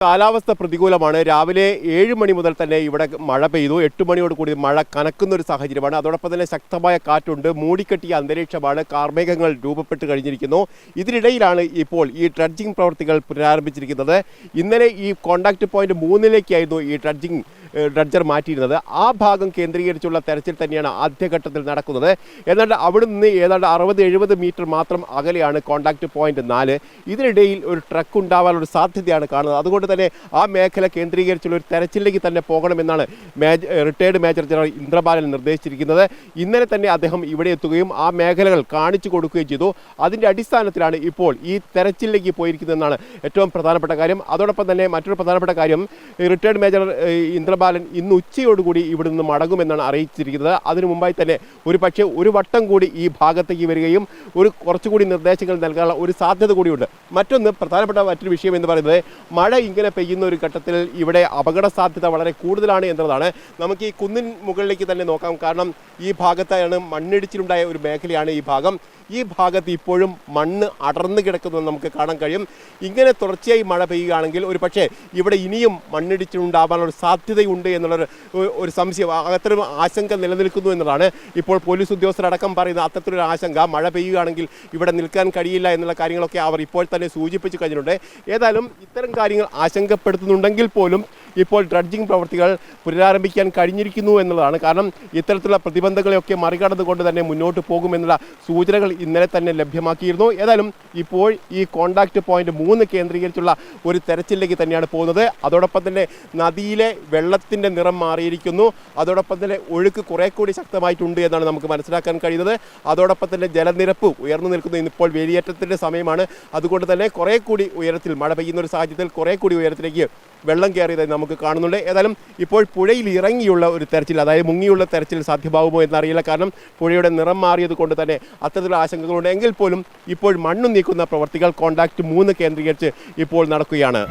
കാലാവസ്ഥ പ്രതികൂലമാണ്. രാവിലെ ഏഴ് മണി മുതൽ തന്നെ ഇവിടെ മഴ പെയ്തു. എട്ട് മണിയോട് കൂടി മഴ കനക്കുന്ന ഒരു സാഹചര്യമാണ്. അതോടൊപ്പം തന്നെ ശക്തമായ കാറ്റുണ്ട്. മൂടിക്കെട്ടിയ അന്തരീക്ഷമാണ് കാർമേഘങ്ങൾ രൂപപ്പെട്ട് കഴിഞ്ഞിരിക്കുന്നു. ഇതിനിടയിലാണ് ഇപ്പോൾ ഈ ട്രഡ്ജിംഗ് പ്രവൃത്തികൾ പുനരാരംഭിച്ചിരിക്കുന്നത്. ഇന്നലെ ഈ കോണ്ടാക്ട് പോയിന്റ് മൂന്നിലേക്കായിരുന്നു ഈ ഡ്രഡ്ജിംഗ് ഏഹ്, ഡ്രഡ്ജർ മാറ്റിയിരുന്നത്. ആ ഭാഗം കേന്ദ്രീകരിച്ചുള്ള തെരച്ചിൽ തന്നെയാണ് ആദ്യഘട്ടത്തിൽ നടക്കുന്നത്. എന്നാൽ അവിടെ നിന്ന് ഏതാണ്ട് അറുപത് എഴുപത് മീറ്റർ മാത്രം അകലെയാണ് കോണ്ടാക്ട് പോയിന്റ് നാല്. ഇതിനിടയിൽ ഒരു ട്രക്ക് ഉണ്ടാവാനുള്ള സാധ്യതയാണ് കാണുന്നത്. അതുകൊണ്ട് തന്നെ ആ മേഖല കേന്ദ്രീകരിച്ചുള്ള ഒരു തെരച്ചിലേക്ക് തന്നെ പോകണമെന്നാണ് മേജ റിട്ടയർഡ് മേജർ ജനറൽ ഇന്ദ്രബാലൻ നിർദ്ദേശിച്ചിരിക്കുന്നത്. ഇന്നലെ തന്നെ അദ്ദേഹം ഇവിടെ എത്തുകയും ആ മേഖലകൾ കാണിച്ചു കൊടുക്കുകയും ചെയ്തു. അതിന്റെ അടിസ്ഥാനത്തിലാണ് ഇപ്പോൾ ഈ തെരച്ചിലേക്ക് പോയിരിക്കുന്നതെന്നാണ് ഏറ്റവും പ്രധാനപ്പെട്ട കാര്യം. അതോടൊപ്പം തന്നെ മറ്റൊരു പ്രധാനപ്പെട്ട കാര്യം റിട്ടയർഡ് മേജർ ഏഹ്, ഇന്ദ്രബാലൻ ഇന്ന് ഉച്ചയോടുകൂടി ഇവിടെ നിന്ന് മടങ്ങുമെന്നാണ് അറിയിച്ചിരിക്കുന്നത്. അതിനു മുമ്പായി തന്നെ ഒരു പക്ഷേ ഒരു വട്ടം കൂടി ഈ ഭാഗത്തേക്ക് വരികയും ഒരു കുറച്ചുകൂടി നിർദ്ദേശങ്ങൾ നൽകാനുള്ള ഒരു സാധ്യത കൂടിയുണ്ട്. മറ്റൊന്ന് പ്രധാനപ്പെട്ട മറ്റൊരു വിഷയം എന്ന് പറയുന്നത് മഴ ഇങ്ങനെ പെയ്യുന്ന ഒരു ഘട്ടത്തിൽ ഇവിടെ അപകട സാധ്യത വളരെ കൂടുതലാണ് എന്നുള്ളതാണ്. നമുക്ക് ഈ കുന്നിൻ മുകളിലേക്ക് തന്നെ നോക്കാം. കാരണം ഈ ഭാഗത്താണ് മണ്ണിടിച്ചിലുണ്ടായ ഒരു മേഖലയാണ് ഈ ഭാഗം. ഈ ഭാഗത്ത് ഇപ്പോഴും മണ്ണ് അടർന്നു കിടക്കുന്നത് നമുക്ക് കാണാൻ കഴിയും. ഇങ്ങനെ തുടർച്ചയായി മഴ പെയ്യുകയാണെങ്കിൽ ഒരു പക്ഷേ ഇവിടെ ഇനിയും മണ്ണിടിച്ചിലുണ്ടാവാനുള്ള സാധ്യതയുണ്ട് എന്നുള്ളൊരു ഒരു- സംശയം അത്തരം ആശങ്ക നിലനിൽക്കുന്നു എന്നതാണ് ഇപ്പോൾ പോലീസ് ഉദ്യോഗസ്ഥരടക്കം പറയുന്ന അത്തരത്തിലൊരു ആശങ്ക മഴ പെയ്യുകയാണെങ്കിൽ ഇവിടെ നിൽക്കാൻ കഴിയില്ല എന്നുള്ള കാര്യങ്ങളൊക്കെ അവർ ഇപ്പോൾ തന്നെ സൂചിപ്പിച്ചു കഴിഞ്ഞിട്ടുണ്ട്. ഏതായാലും ഇത്തരം കാര്യങ്ങൾ ആശങ്കപ്പെടുത്തുന്നുണ്ടെങ്കിൽ പോലും ഇപ്പോൾ ഡ്രഡ്ജിംഗ് പ്രവർത്തികൾ പുനരാരംഭിക്കാൻ കഴിഞ്ഞിരിക്കുന്നു എന്നുള്ളതാണ്. കാരണം ഇത്തരത്തിലുള്ള പ്രതിബന്ധങ്ങളെയൊക്കെ മറികടന്നുകൊണ്ട് തന്നെ മുന്നോട്ട് പോകുമെന്നുള്ള സൂചനകൾ ഇന്നലെ തന്നെ ലഭ്യമാക്കിയിരുന്നു. ഏതായാലും ഇപ്പോൾ ഈ കോണ്ടാക്ട് പോയിന്റ് മൂന്ന് കേന്ദ്രീകരിച്ചുള്ള ഒരു തെരച്ചിലേക്ക് തന്നെയാണ് പോകുന്നത്. അതോടൊപ്പം തന്നെ നദിയിലെ വെള്ളത്തിന്റെ നിറം മാറിയിരിക്കുന്നു. അതോടൊപ്പം തന്നെ ഒഴുക്ക് കുറെ കൂടി ശക്തമായിട്ടുണ്ട് എന്നാണ് നമുക്ക് മനസ്സിലാക്കാൻ കഴിയുന്നത്. അതോടൊപ്പം തന്നെ ജലനിരപ്പ് ഉയർന്നു നിൽക്കുന്നു. ഇന്നിപ്പോൾ വേലിയേറ്റത്തിന്റെ സമയമാണ്. അതുകൊണ്ട് തന്നെ കുറെ കൂടി ഉയരത്തിൽ മഴ പെയ്യുന്ന ഒരു സാഹചര്യത്തിൽ കുറെ കൂടി ഉയരത്തിലേക്ക് വെള്ളം കയറിയതായി നമുക്ക് കാണുന്നുണ്ട്. ഏതായാലും ഇപ്പോൾ പുഴയിൽ ഇറങ്ങിയുള്ള ഒരു തെരച്ചിൽ അതായത് മുങ്ങിയുള്ള തെരച്ചിൽ സാധ്യമാകുമോ എന്നറിയില്ല. കാരണം പുഴയുടെ നിറം മാറിയത് കൊണ്ട് തന്നെ അത്തരത്തിലുള്ള ആശങ്കകളുണ്ട്. എങ്കിൽ പോലും ഇപ്പോൾ മണ്ണ് നീക്കുന്ന പ്രവർത്തികൾ കോണ്ടാക്ട് മൂന്ന് കേന്ദ്രീകരിച്ച് ഇപ്പോൾ നടക്കുകയാണ്.